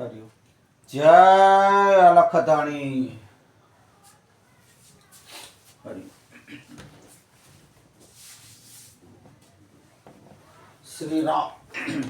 हरि जय अलखदाणी हरि श्री राम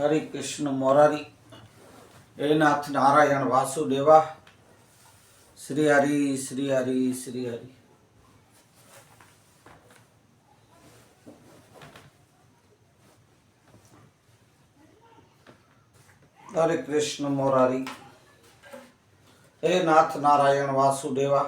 हरे कृष्ण मुरारी हे नाथ नारायण वासुदेवा श्री हरि श्री हरि श्री हरि હરે કૃષ્ણ મોરારી હે નાથ નારાયણ વાસુદેવા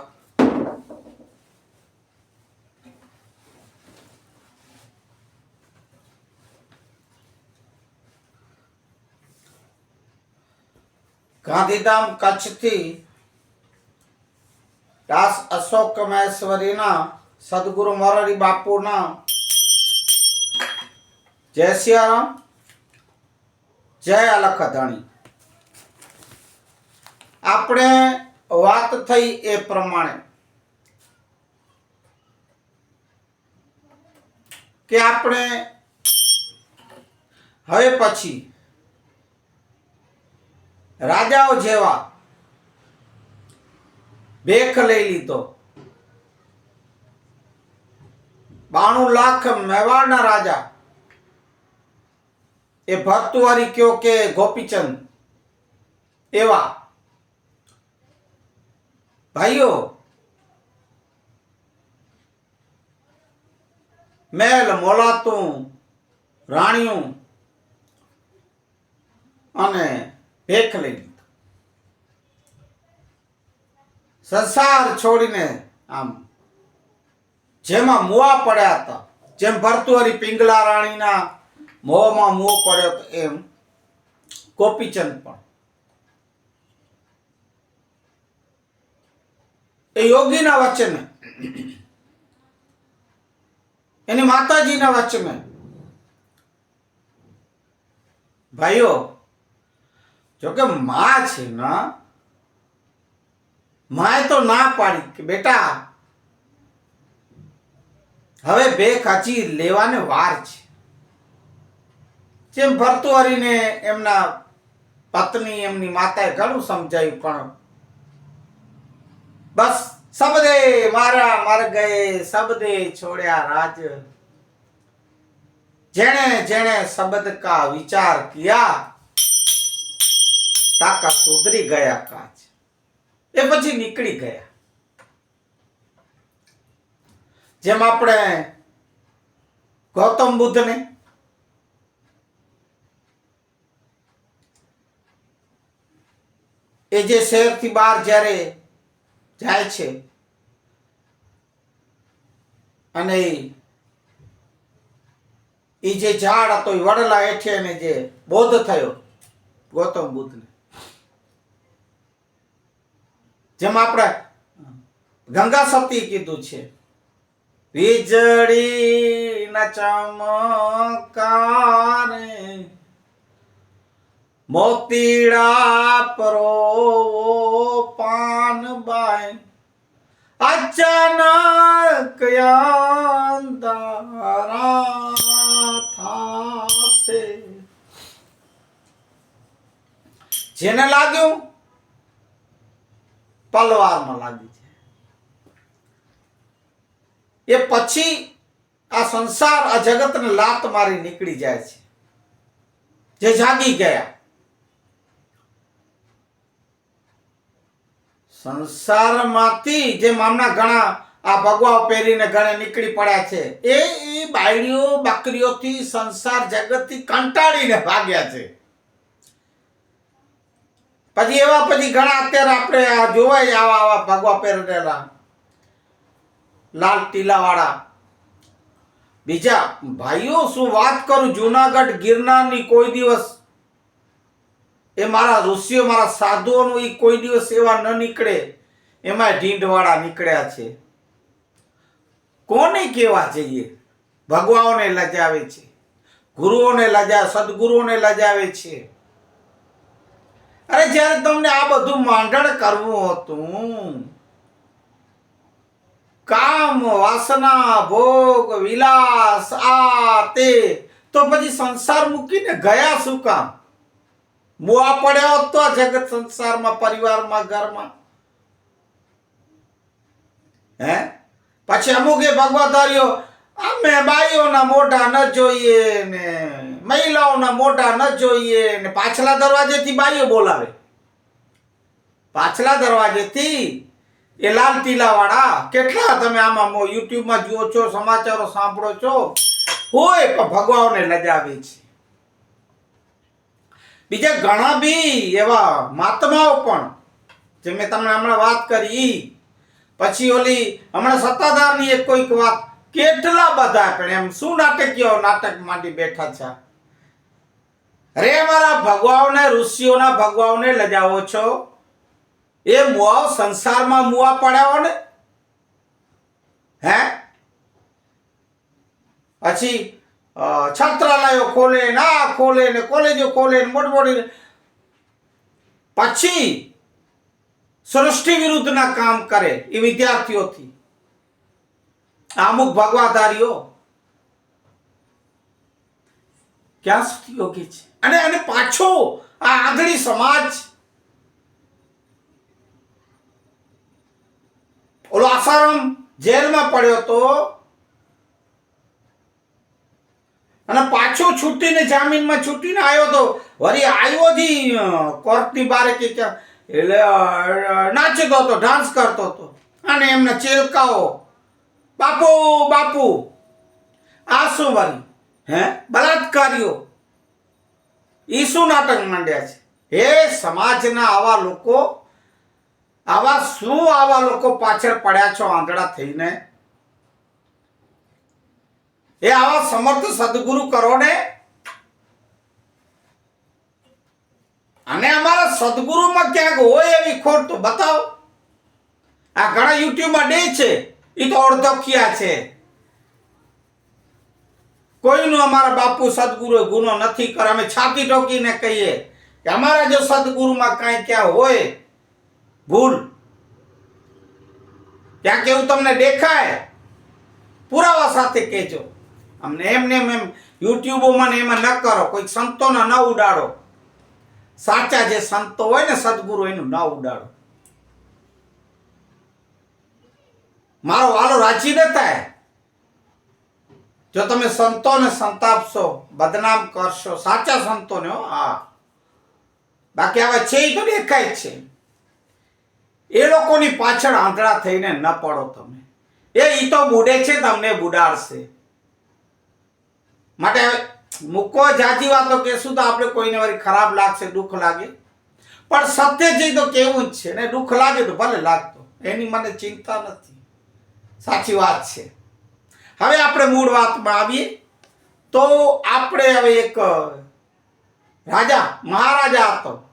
ગાંધીધામ કચ્છથી દાસ અશોક મહેશ્વરીના સદગુરુ મોરારી બાપુના જય સિયારામ જય અલખધણી. આપણે વાત થઈ એ પ્રમાણે કે આપણે હવે પછી રાજાઓ જેવા ભેખ લઈ લીધો. બાણું લાખ મેવાડના રાજા એ ભરતુવારી કયો કે ગોપીચંદ? એવા. ભાઈઓ મેલ મોલાતું, રાણીયું અને ભેખ લઈ લીધું સંસાર છોડીને આમ, જેમાં મુવા પડ્યા હતા, જેમ ભરતુવારી પિંગલા રાણીના મોંમાં મોં પડ્યો એમ. ગોપીચંદ પણ. એ યોગીના વચને. એની માતાજીના વચને. ભાઈઓ, જોકે મા છે ના, માએ તો ના પાડી કે બેટા, હવે બે કાચી લેવાને વાર છે. જેમ ભરતુહરીને એમના પત્ની, એમની માતાએ ઘણું સમજાયું, પણ બસ સબદે મારા મર ગયે સબદે છોડ્યા રાજ. જેણે જેણે શબ્દ કા વિચાર કિયા, તાકા સુધરી ગયા કાચ. એ પછી નીકળી ગયા. જેમ આપણે ગૌતમ બુદ્ધને એ જે શહેરથી બહાર જ્યારે જાય છે અને એ જે ઝાડ હતો એ વડલા હેઠે અને જે બોધ થયો, ગૌતમ બુદ્ધને. જેમ આપણે ગંગા સતી કીધું છે વીજળી ના ચમકારે મોતીડા પરો પાન બાય. અચાનક અંધારા થાશે. જેને લાગ્યું? પલવારમાં લાગી છે. એ પછી આ સંસાર, આ જગતને લાત મારી નીકળી જાય છે. જે જાગી ગયા. સંસારમાંથી જે મામના ઘણા આ ભગવાઓ પહેરીને ઘણે નીકળી પડ્યા છે, એ એ બાયડીઓ, બકરીઓથી સંસાર જગતથી કંટાળીને ભાગ્યા છે. પછી એવા પછી ઘણા અત્યારે આપણે આ જોવાય આવા આવા ભગવા પહેરેલા. લાલ ટીલાવાળા. બીજા, ભાઈઓ, શું વાત કરું, જુનાગઢ ગિરનારની કોઈ દિવસ એ મારા ઋષિઓ, મારા સાધુઓનું એ કોઈ દિવસ એવા ન નીકળે. એમાં ઢીંઢવાળા નીકળ્યા છે. કોને કેવા જઈએ? ભગવાઓને લજાવે છે. ગુરુઓને લજા, સદગુરુઓને લજાવે છે. અરે જ્યારે તમને આ બધું માંડણ કરવું હતું, કામ, વાસના, ભોગ, વિલાસ, આ, તે, તો પછી સંસાર મૂકીને ગયા શું કામ? મુઆ પડ્યો હતો જગત સંસારમાં, પરિવારમાં, ઘરમાં. હે? પછી અમુક એ ભગવતારીઓ અમે બાઈઓના મોઢા ન જોઈએ ને મહિલાઓના મોઢા ન જોઈએ ને પાછલા દરવાજેથી બાઈઓ બોલાવે. પાછલા દરવાજેથી એ લાલ ટીલાવાળા, કેટલા તમે આમાં યુટ્યુબમાં જુઓ છો, સમાચારો સાંભળો છો? હોય, પણ ભગવાનને લજાવે છે. બીજા ઘણા બી એવા મહાત્માઓ પણ, જે મેં તમને હમણાં વાત કરી, પછી ઓલી હમણાં સત્તાધારની એક કોઈક વાત, કેટલા બધા પણ એમ શું નાટકીય નાટક માંડી બેઠા છે? અરે મારા ભગવાઓને ઋષિઓના ભગવાઓને લજાવો છો? એ મુઆ સંસારમાં મુઆ પડ્યા ને? હે? પછી છાત્રાલયો ખોલે, ને આ ખોલે ને કોલેજો ખોલે ને મોટી મોટી પછી સૃષ્ટિ વિરુદ્ધના કામ કરે એ વિદ્યાર્થીઓથી. અમુક ભગવાધારીઓ ક્યાં સુધી યોગ્ય છે? અને અને પાછો આ આંધળી સમાજ ઓલો આસારામ જેલમાં પડ્યો તો અને પાછો છૂટીને જામીનમાં છૂટીને આવ્યો તો વળી આવ્યો જી કોર્ટની બારે કે એટલે નાચતો હતો ડાન્સ કરતો હતો અને એમના ચેલકાઓ. બાપુ બાપુ, આ શું વળી? હે? બલાત્કારીઓ એ શું નાટક માંડ્યા છે? હે સમાજના આવા લોકો, આવા શું આવા લોકો પાછળ પડ્યા છો આંધળા થઈને? એ આવા સમર્થ સદગુરુ કરો ને અને અમારા સદગુરુમાં ક્યાંક હોય એવી ખોટ તો બતાવો. આ ઘણા યુટ્યુબમાં ડે છે એ તો અડધોખિયા છે. કોઈનું અમારા બાપુ સદગુરુ ગુનો નથી કરે અમે છાતી ટોકીને કહીએ કે અમારા જો સદગુરુમાં કાંઈ ક્યાં હોય, ભૂલ. ક્યાંક કેવું તમને દેખાય, પુરાવા સાથે કહેજો. અમને એમને એમ એમ. યુટ્યુબોમાં ને એમાં ન કરો કોઈ સંતોના ન ઉડાડો. સાચા જે સંતો હોય ને સદગુરુ, એનું ન ઉડાડો. મારો વાલો રાજી ન થાય. જો તમે સંતોને સંતાપશો, બદનામ કરશો, સાચા સંતોને હો બાકી હવે છે એ તો દેખાય છે. એ લોકોની પાછળ આંધળા થઈને ન પડો તમે. એ ઈ તો બુડે છે, તમને બુડાડશે. માટે મૂકો જાજી વાતો કહેશું તો આપણે કોઈને વળી ખરાબ લાગશે, દુઃખ લાગે. પણ સત્ય જઈ તો કેવું જ છે ને, દુઃખ લાગે તો ભલે લાગતો. એની મને ચિંતા નથી. સાચી વાત છે. હવે આપણે મૂળ વાતમાં આવીએ. તો આપણે હવે એક રાજા, મહારાજા હતો.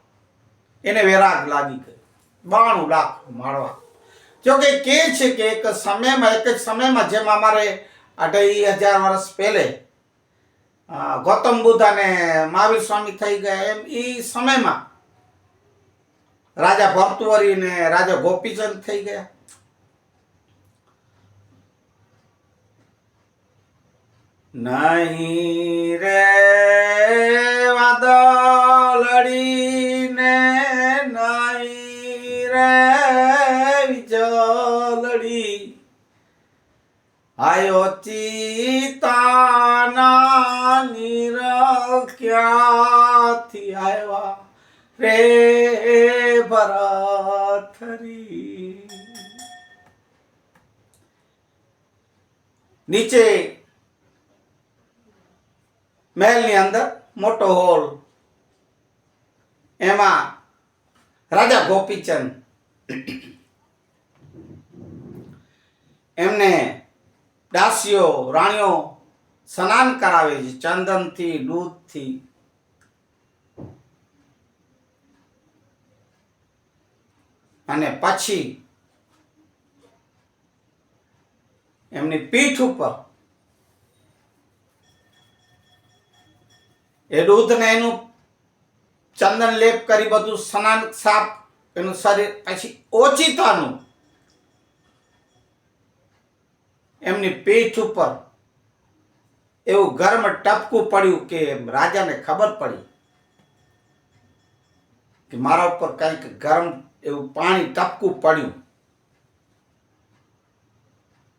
એને વેરાગ લાગી ગયો. બાણું લાખ માળવા જોકે કે છે કે એક સમયમાં, એક જ સમયમાં જેમ અમારે અઢાઈ હજાર વર્ષ પહેલે ગૌતમ બુદ્ધ અને મહાવીર સ્વામી થઈ ગયા એમ એ સમયમાં રાજા ભરતુવરી ને રાજા ગોપીચંદ થઈ ગયા. નહીં રે વાદળડીને નહીં રે વિજલડી આયો ચિતાના નીર ક્યાંથી આવ્યા? રે ભરાથરી નીચે મહેલની અંદર મોટો હોલ. એમાં રાજા ગોપીચંદ. એમને દાસીઓ, રાણીઓ સ્નાન કરાવે છે, ચંદનથી, દૂધથી. અને પછી એમની પીઠ ઉપર એ દૂધને એનું ચંદન લેપ કરી બધું સ્નાન, સાફ એનું શરીર, પછી ઓચિતાનું એમની પીઠ ઉપર એવું ગરમ ટપકું પડ્યું કે રાજાને ખબર પડી કે મારા ઉપર કંઈક ગરમ એવું પાણી ટપકું પડ્યું.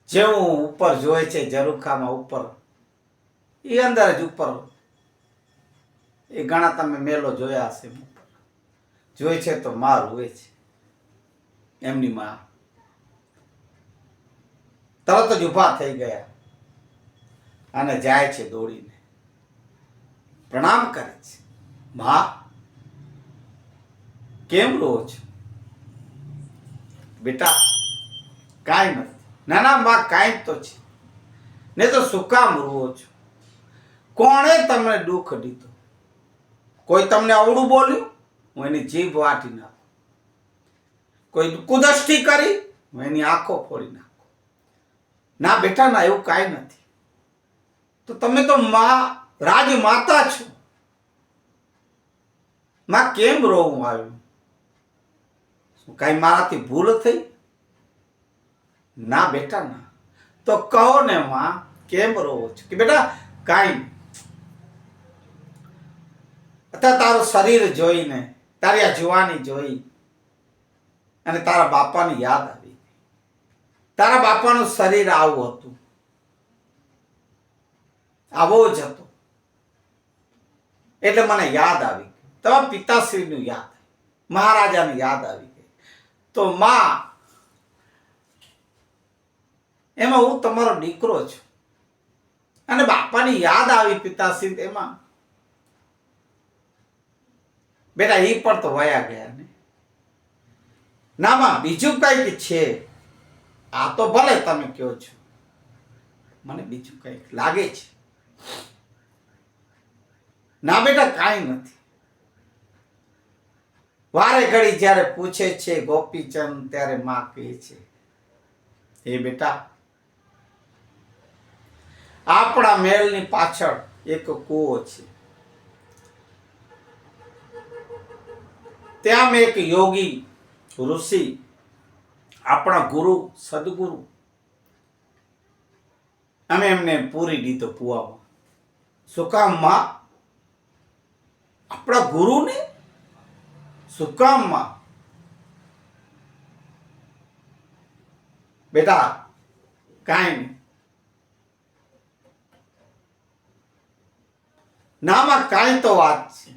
જેવું ઉપર જોઈ છે ઝરૂખામાં ઉપર, એ અંદર જ ઉપર. એ ઘણા તમે મેલો જોયા હશે જોઈ છે તો માર હોય છે એમની માં. તરત જ ઊભા થઈ ગયા. અને જાય છે દોડીને. પ્રણામ કરે છે. મા કેમ રહો છો? બેટા, કાંઈ નથી. નાના મા કાંઈ તો છે. ને તો શું કામ રહો છો? કોણે તમને દુઃખ દીધું? કોઈ તમને અવળું બોલ્યું? હું એની જીભ વાટી નાખું. કોઈ કુદષ્ટિ કરી? હું એની આંખો ફોડી નાખું. ના, બેટા, ના, એવું કાંઈ નથી. તો તમે તો મા રાજ માતા છો. માં કેમ રોવું આવ્યું? શું કાંઈ મારાથી ભૂલ થઈ? ના બેટા, ના. તો કહો ને માં, કેમ રોવો છો? કે બેટા, કાંઈ. અત્યારે તારું શરીર જોઈને, તારી આ જુવાની જોઈ, અને તારા બાપાની યાદ આવી. તારા બાપાનું શરીર આવું હતું. આવો જ હતો. એટલે મને યાદ આવી ગઈ. તમારા પિતાશ્રીનું યાદ. મહારાજાની યાદ આવી ગઈ. તો માં, એમાં હું તમારો દીકરો છું. અને બાપાની યાદ આવી પિતાશ્રી એમાં. બેટા એ પણ તો વયા ગયા ને. ના માં, બીજું કંઈક છે? આ તો ભલે તમે કહો છો. મને બીજું કંઈક લાગે છે. ના બેટા, કાંઈ નથી. વારે ઘડી જ્યારે પૂછે છે ગોપીચંદ, ત્યારે માં કહે છે, હે બેટા, આપણા મહેલની પાછળ એક કૂવો છે. ત્યાં એક યોગી, ઋષિ, આપણા ગુરુ, સદગુરુ, અમે એમને પૂરી દીધો પુવામાં શું કામમાં આપણા ગુરુને શું કામમાં બેટા, કાંઈ નામાં કાંઈ તો વાત છે.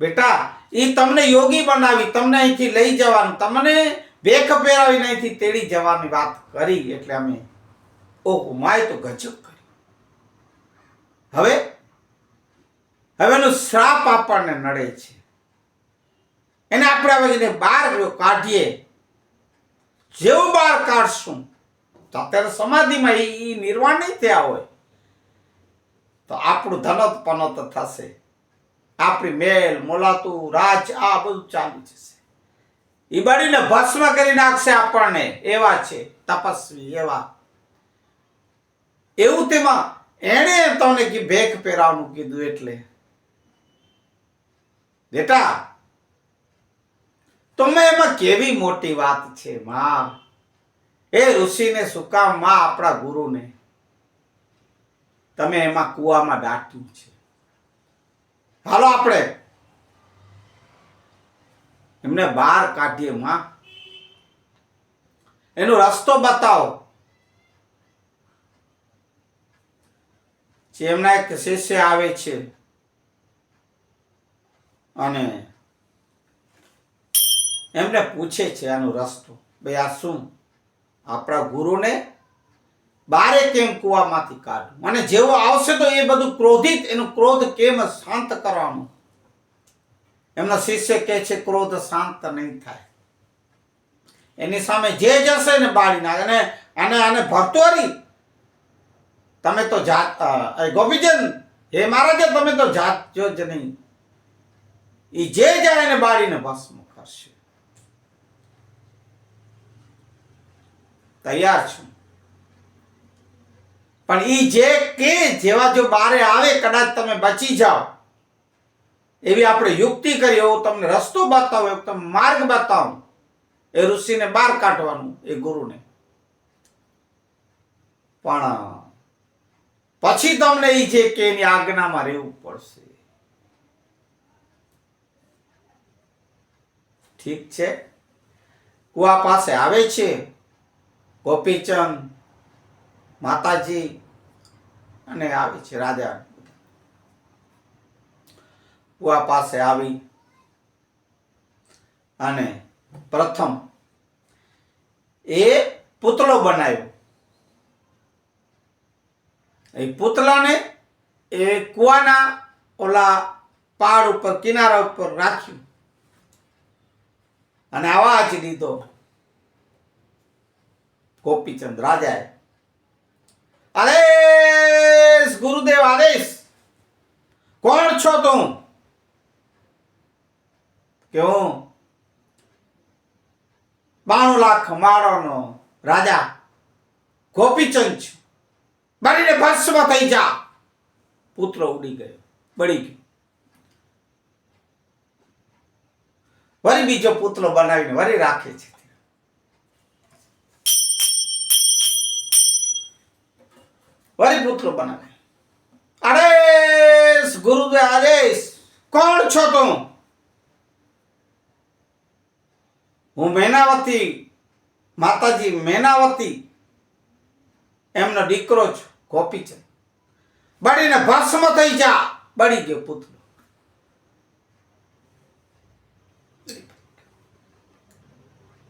બેટા એ તમને યોગી બનાવી, તમને અહીંથી લઈ જવાનું, તમને બેક પહેરાવીને અહીંથી તેડી જવાની વાત કરી, એટલે અમે ઓહો, માય તો ગજબ કર્યું હવે, હવેનો શ્રાપ આપણને નડે છે. એને આપણે હવે એને બહાર કાઢીએ. જેવું બહાર કાઢશું, તો અત્યારે સમાધિમાં એ નિર્વાણ નહીં થયા હોય. તો આપણું ધનત પનત થશે. આપણી મેલ, મોલાતું, રાજ, આ બધું ચાલુ જશે એ બળીને ભસ્મ કરી નાખશે આપણને. એવા છે, તપસ્વી, એવા. એવું તેમાં એણે તમને કે ભેખ કીધું એટલે. બેટા, તમે એમાં કેવી મોટી વાત છે, માં. એ ઋષિને શું કામ, માં, આપણા ગુરુને. તમે એમાં કૂવામાં દાટ્યું છે. હાલો આપણે. એમને બહાર કાઢીએ, માં. એનો રસ્તો બતાવો. જે એમના એક શિષ્ય આવે છે. અને એમને પૂછે છે આનો રસ્તો. ભાઈ, આ શું? આપણા ગુરુને બારે કેમ કૂવામાંથી કાઢવું અને જેવો આવશે તો એ બધું ક્રોધિત, એનું ક્રોધ કેમ શાંત કરવાનું? એમના શિષ્ય કહે છે, ક્રોધ શાંત નહીં થાય. એની સામે જે જશે ને બાળી નાખે. અને આને આને ભરતોરી તમે તો જાત ગોપીચંદ હે મહારાજા તમે તો જાત જો જ નહીં. એ જે જાય એને બાળીને ભસ્મ કરશે. તૈયાર છું? પણ એ જે કે, જેવા જો બારે આવે, કદાચ તમે બચી જાઓ. એવી આપણે યુક્તિ કરી, એવું તમને રસ્તો બતાવો, એવું તમને માર્ગ બતાવો. એ ઋષિને બહાર કાઢવાનું, એ ગુરુને. પણ પછી તમને એ જે કે એની આજ્ઞામાં રહેવું પડશે. ઠીક છે? કુવા પાસે આવે છે? ગોપીચંદ, માતાજી અને આવે છે રાજા. કુવા પાસે આવી અને પ્રથમ એ પુતળો બનાવ્યો. એ પૂતળાને એ કુવાના ઓલા પાડ ઉપર, કિનારા ઉપર રાખ્યું. અને અવાજ દીધો ગોપીચંદ રાજાએ. આદેશ, ગુરુદેવ આદેશ. કોણ છો તું? કે હું? બાણું લાખ માળોનો રાજા ગોપીચંદ છું. બળીને ભસ્મ થઈ જા. પુત્ર ઉડી ગયો. બળી ગયો. વળી બીજો પુતળો બનાવીને વળી રાખે છે. વળી પુત્ર બનાવે. આદેશ, ગુરુદેવ આદેશ. કોણ છો તું? હું મેનાવતી, માતાજી મેનાવતી. એમનો દીકરો છું. ગોપીચંદ બળીને ભસ્મ થઈ જા. બળી ગયો પુત્ર.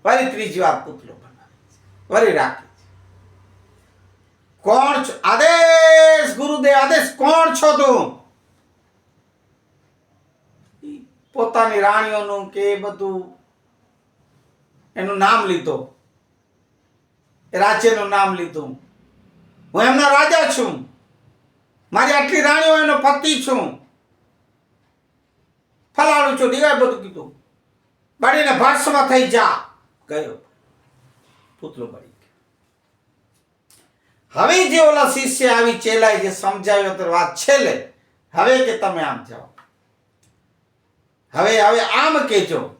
વળી ત્રીજી વાર પુતળો વળી રાખે કોણ છો? આદેશ, ગુરુદેવ, આદેશ, કોણ છો તું? પોતાની રાણીઓનું કે બધું એનું નામ લીધો. રાજ્યનું નામ લીધું. હું એમનો રાજા છું. મારી આટલી રાણીઓ એનો પતિ છું. ફલાણું છું દિવાય બધું કીધું. બળીને ભસ્મ થઈ જા. ગયો. પુત્ર બળી હવે જે ઓલા શિષ્ય આવી ચેલાય જે સમજાવ્યો તો વાત છેલ્લે. હવે કે તમે આમ જાઓ. હવે હવે આમ કેજો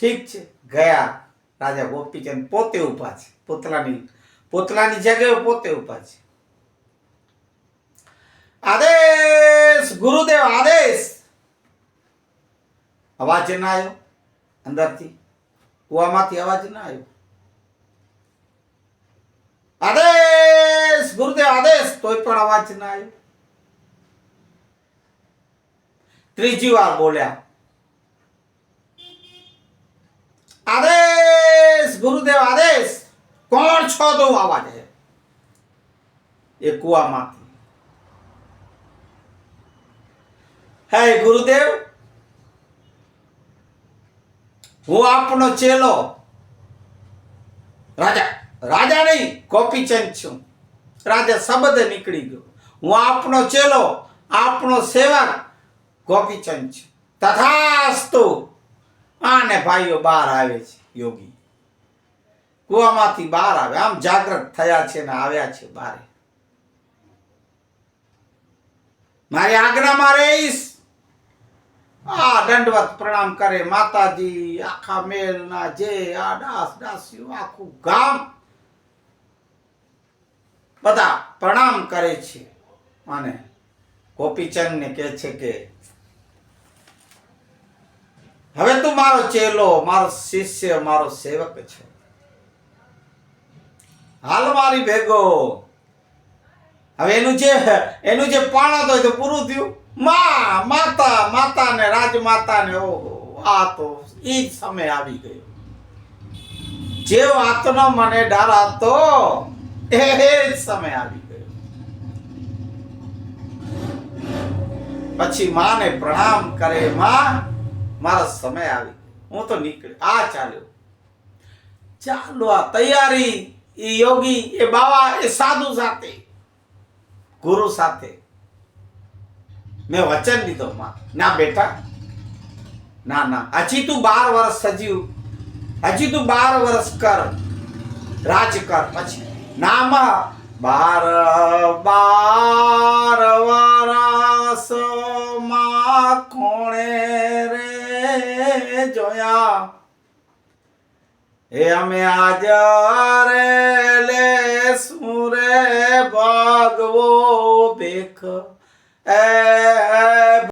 ઠીક છે. ગયા. રાજા ગોપીચંદ પોતે ઊભા છે. પોતલાની પોતલાની જગ્યાએ પોતે ઊભા છે. આદેશ, ગુરુદેવ, આદેશ. અવાજ ના આવ્યો અંદરથી. કુવામાંથી અવાજ ના આવ્યો. આદેશ, ગુરુદેવ, આદેશ, તોય પણ અવાજ ના આવ્યો. ત્રીજી વાર બોલ્યા. આદેશ, ગુરુદેવ, આદેશ. કોણ છો તો અવાજ છે એ કુવામાંથી. હે ગુરુદેવ, હું આપનો ચેલો. રાજા રાજા નહીં ગોપીચંદ છું. રાજા શબ્દ નીકળી ગયો. હું આપનો ચેલો, આપનો સેવક ગોપીચંદ છું. તથાસ્તુ, આને ભાઈઓ બહાર આવે છે, યોગી. કુવામાંથી બહાર આવે. આમ જાગૃત થયા છે ને આવ્યા છે બારે. મારી આજ્ઞામાં રહીશ. આ દંડવત પ્રણામ કરે માતાજી, આખા મેલના જે આ દાસ દાસીઓ, આખું ગામ બધા પ્રણામ કરે છે. અને ગોપીચંદને કહે છે કે, હવે તું મારો ચેલો, મારો શિષ્ય, મારો સેવક છે. હાલ મારી ભેગો. હવે એનું જે એનું જે પાણત હોય તો પૂરું થયું. મા, માતા માતા ને રાજમાતા ને આ તો એ જ સમય આવી ગયો. જે વાતનો મને ડર હતો એ જ સમય આવી ગયો. પછી માને પ્રણામ કરે, માં, મારો સમય આવી હું તો નીકળ્યો. આ ચાલ્યો. ચાલો, આ તૈયારી એ યોગી, એ બાવા, એ સાધુ સાથે. ગુરુ સાથે. મેં વચન દીધો, માં. ના બેટા. ના ના. હજી તું બાર વર્ષ સજીવ હજી તું બાર વર્ષ કર. રાજ કર પછી. નામાં બાર બાર વરસમાં કોણે રે જોયા? હે અમે આજ રે લે સુરે ભાગવો ભેખ એ